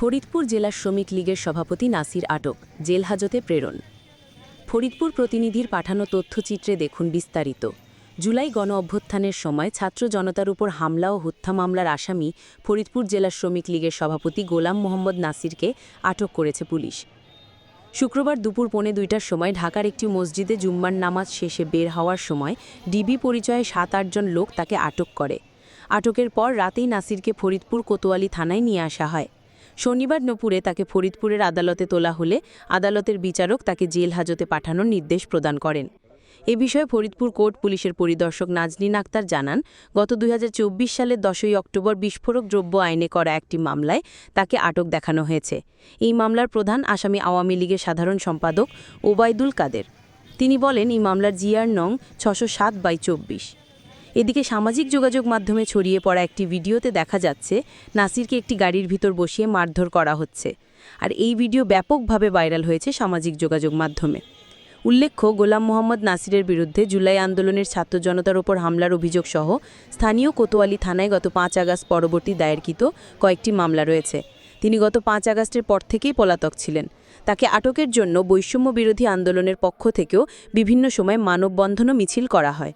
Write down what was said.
ফরিদপুর জেলা শ্রমিক লীগের সভাপতি নাসির আটক, জেল হাজতে প্রেরণ। ফরিদপুর প্রতিনিধির পাঠানো তথ্যচিত্রে দেখুন বিস্তারিত। জুলাই গণ অভ্যুত্থানের সময় ছাত্র জনতার উপর হামলা ও হত্যা মামলার আসামি ফরিদপুর জেলা শ্রমিক লীগের সভাপতি গোলাম মোহাম্মদ নাসিরকে আটক করেছে পুলিশ। শুক্রবার দুপুর পৌনে দুইটার সময় ঢাকার একটি মসজিদে জুম্মার নামাজ শেষে বের হওয়ার সময় ডিবি পরিচয়ে সাত আটজন লোক তাকে আটক করে। আটকের পর রাতেই নাসিরকে ফরিদপুর কোতোয়ালি থানায় নিয়ে আসা হয়। শনিবার নপুরে তাকে ফরিদপুরের আদালতে তোলা হলে আদালতের বিচারক তাকে জেল হাজতে পাঠানোর নির্দেশ প্রদান করেন। এ বিষয়ে ফরিদপুর কোর্ট পুলিশের পরিদর্শক নাজনীন আক্তার জানান, গত দুই হাজার চব্বিশ সালের দশই অক্টোবর বিস্ফোরক দ্রব্য আইনে করা একটি মামলায় তাকে আটক দেখানো হয়েছে। এই মামলার প্রধান আসামি আওয়ামী লীগের সাধারণ সম্পাদক ওবায়দুল কাদের। তিনি বলেন, এই মামলার জিআর নং ছশো সাত বাই চব্বিশ। এদিকে সামাজিক যোগাযোগ মাধ্যমে ছড়িয়ে পড়া একটি ভিডিওতে দেখা যাচ্ছে, নাসিরকে একটি গাড়ির ভিতর বসিয়ে মারধর করা হচ্ছে। আর এই ভিডিও ব্যাপকভাবে ভাইরাল হয়েছে সামাজিক যোগাযোগ মাধ্যমে। উল্লেখ্য, গোলাম মোহাম্মদ নাসিরের বিরুদ্ধে জুলাই আন্দোলনের ছাত্র জনতার ওপর হামলার অভিযোগ সহ স্থানীয় কোতোয়ালি থানায় গত পাঁচ আগস্ট পরবর্তী দায়েরকৃত কয়েকটি মামলা রয়েছে। তিনি গত পাঁচ আগস্টের পর থেকেই পলাতক ছিলেন। তাকে আটকের জন্য বৈষম্য বিরোধী আন্দোলনের পক্ষ থেকেও বিভিন্ন সময় মানববন্ধন ও মিছিল করা হয়।